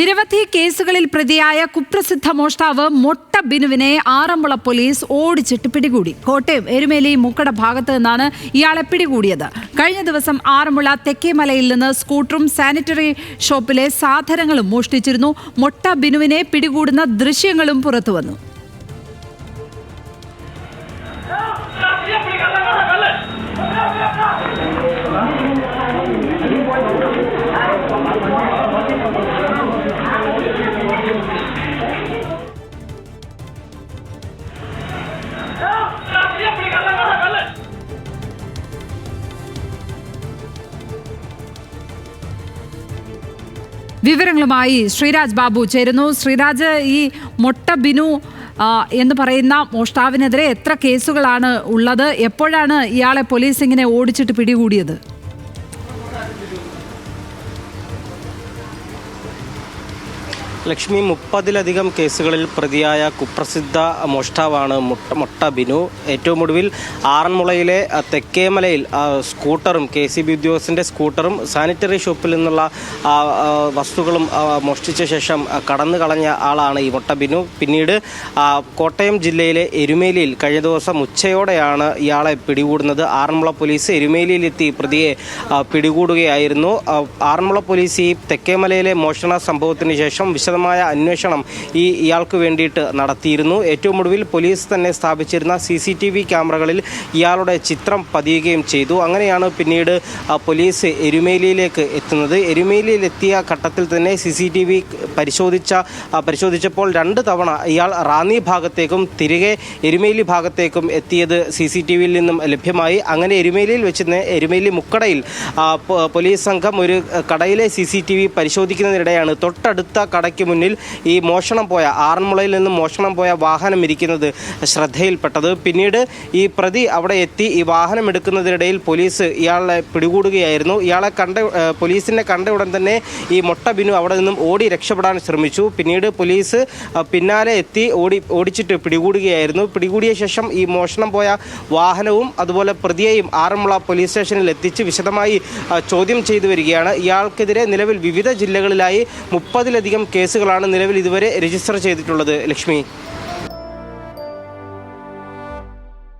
നിരവധി കേസുകളിൽ പ്രതിയായ കുപ്രസിദ്ധ മോഷ്ടാവ് മൊട്ട ബിനുവിനെ ആറന്മുള പോലീസ് ഓടിച്ചിട്ട് പിടികൂടി. കോട്ടയം എരുമേലി മുക്കട ഭാഗത്ത് നിന്നാണ് ഇയാളെ പിടികൂടിയത്. കഴിഞ്ഞ ദിവസം ആറന്മുള തെക്കേമലയിൽ നിന്ന് സ്കൂട്ടറും സാനിറ്ററി ഷോപ്പിലെ സാധനങ്ങളും മോഷ്ടിച്ചിരുന്നു. മൊട്ട ബിനുവിനെ പിടികൂടുന്ന ദൃശ്യങ്ങളും പുറത്തുവന്നു. വിവരങ്ങളുമായി ശ്രീരാജ് ബാബു ചേരുന്നു. ശ്രീരാജ് ഈ മൊട്ട ബിനു എന്ന് പറയുന്ന മോഷ്ടാവിനെതിരെ എത്ര കേസുകളാണ് ഉള്ളത്? എപ്പോഴാണ് ഇയാളെ പോലീസ് ഇങ്ങനെ ഓടിച്ചിട്ട് പിടികൂടിയത്? ലക്ഷ്മി മുപ്പതിലധികം കേസുകളിൽ പ്രതിയായ കുപ്രസിദ്ധ മോഷ്ടാവാണ് മുട്ട മൊട്ട ബിനു. ഏറ്റവും ഒടുവിൽ ആറന്മുളയിലെ തെക്കേമലയിൽ സ്കൂട്ടറും കെ സി ബി ഉദ്യോഗസ്ഥന്റെ സ്കൂട്ടറും സാനിറ്ററി ഷോപ്പിൽ നിന്നുള്ള വസ്തുക്കളും മോഷ്ടിച്ച ശേഷം കടന്നു കളഞ്ഞ ആളാണ് ഈ മൊട്ട ബിനു. പിന്നീട് കോട്ടയം ജില്ലയിലെ എരുമേലിയിൽ കഴിഞ്ഞ ദിവസം ഉച്ചയോടെയാണ് ഇയാളെ പിടികൂടുന്നത്. ആറന്മുള പോലീസ് എരുമേലിയിലെത്തി പ്രതിയെ പിടികൂടുകയായിരുന്നു. ആറന്മുള പോലീസ് ഈ തെക്കേമലയിലെ മോഷണ സംഭവത്തിന് ശേഷം വിശദമായ അന്വേഷണം ഈ ഇയാൾക്ക് വേണ്ടിയിട്ട് നടത്തിയിരുന്നു. ഏറ്റവും ഒടുവിൽ പോലീസ് തന്നെ സ്ഥാപിച്ചിരുന്ന സി സി ടി വി ക്യാമറകളിൽ ഇയാളുടെ ചിത്രം പതിയുകയും ചെയ്തു. അങ്ങനെയാണ് പിന്നീട് പോലീസ് എരുമേലിയിലേക്ക് എത്തുന്നത്. എരുമേലിയിൽ എത്തിയ ഘട്ടത്തിൽ തന്നെ സി സി ടി വി പരിശോധിച്ച പരിശോധിച്ചപ്പോൾ രണ്ട് തവണ ഇയാൾ റാന്നി ഭാഗത്തേക്കും തിരികെ എരുമേലി ഭാഗത്തേക്കും എത്തിയത് സി സി ടി വിയിൽ നിന്നും ലഭ്യമായി. അങ്ങനെ എരുമേലിയിൽ വെച്ച് എരുമേലി മുക്കടയിൽ പോലീസ് സംഘം ഒരു കടയിലെ സി സി ടി വി പരിശോധിക്കുന്നതിനിടെയാണ് തൊട്ടടുത്ത കടയ്ക്ക് മുന്നിൽ ഈ മോഷണം പോയ ആറന്മുളയിൽ നിന്ന് മോഷണം പോയ വാഹനം ഇരിക്കുന്നത് ശ്രദ്ധയിൽപ്പെട്ടത്. പിന്നീട് ഈ പ്രതി അവിടെ എത്തി ഈ വാഹനം എടുക്കുന്നതിനിടയിൽ പോലീസ് ഇയാളെ പിടികൂടുകയായിരുന്നു. ഇയാളെ കണ്ട പോലീസിനെ കണ്ട ഉടൻ തന്നെ ഈ മൊട്ട ബിനു അവിടെ നിന്നും ഓടി രക്ഷപ്പെടാൻ ശ്രമിച്ചു. പിന്നീട് പോലീസ് പിന്നാലെ എത്തി ഓടി ഓടിച്ചിട്ട് പിടികൂടുകയായിരുന്നു. പിടികൂടിയ ശേഷം ഈ മോഷണം പോയ വാഹനവും അതുപോലെ പ്രതിയെയും ആറന്മുള പോലീസ് സ്റ്റേഷനിൽ എത്തിച്ച് വിശദമായി ചോദ്യം ചെയ്തു വരികയാണ്. ഇയാൾക്കെതിരെ നിലവിൽ വിവിധ ജില്ലകളിലായി മുപ്പതിലധികം കേസുകളാണ് നിലവിൽ ഇതുവരെ രജിസ്റ്റർ ചെയ്തിട്ടുള്ളത് ലക്ഷ്മി.